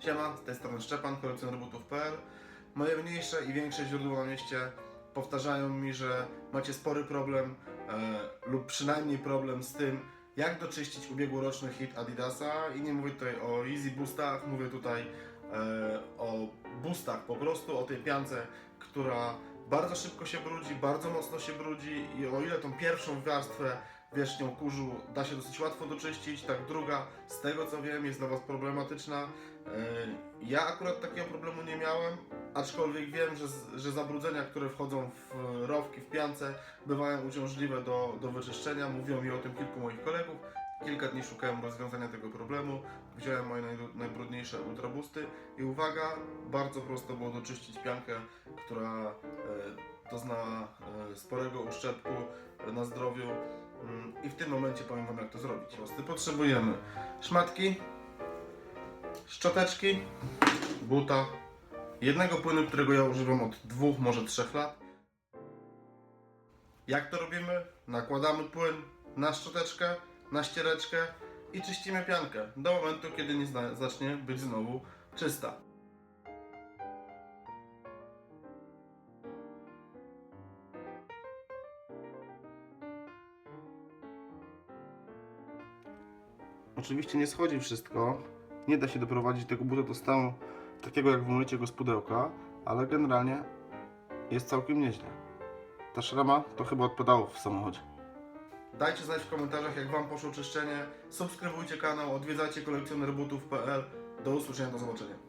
Siema, z tej strony Szczepan, kolekcjoner butów.pl. Moje mniejsze i większe źródła na mieście powtarzają mi, że macie spory problem e, lub przynajmniej problem z tym, jak doczyścić ubiegłoroczny hit Adidasa i nie mówię tutaj o Easy Boostach, mówię tutaj e, o boostach po prostu, o tej piance, która bardzo szybko się brudzi, bardzo mocno się brudzi i o ile tą pierwszą warstwę wierzchnią kurzu da się dosyć łatwo doczyścić, tak druga, z tego co wiem, jest dla Was problematyczna. E, Ja akurat takiego problemu nie miałem, aczkolwiek wiem, że, że zabrudzenia, które wchodzą w rowki, w piance, bywają uciążliwe do, do wyczyszczenia. Mówiło mi o tym kilku moich kolegów. Kilka dni szukałem rozwiązania tego problemu. Wziąłem moje naj, najbrudniejsze ultrabusty i uwaga, bardzo prosto było doczyścić piankę, która e, dozna e, sporego uszczerbku e, na zdrowiu. Mm, I w tym momencie powiem Wam, jak to zrobić. Prosty. Potrzebujemy szmatki, szczoteczki, buta, jednego płynu, którego ja używam od dwóch, może trzech lat. Jak to robimy? Nakładamy płyn na szczoteczkę, na ściereczkę i czyścimy piankę do momentu, kiedy nie zacznie być znowu czysta. Oczywiście nie schodzi wszystko. Nie da się doprowadzić tego buta do stanu takiego jak wymyjecie go z pudełka, ale generalnie jest całkiem nieźle. Ta szrama to chyba od pedałów w samochodzie. Dajcie znać w komentarzach jak Wam poszło czyszczenie. Subskrybujcie kanał, odwiedzajcie kolekcjonerbutów.pl. Do usłyszenia, do zobaczenia.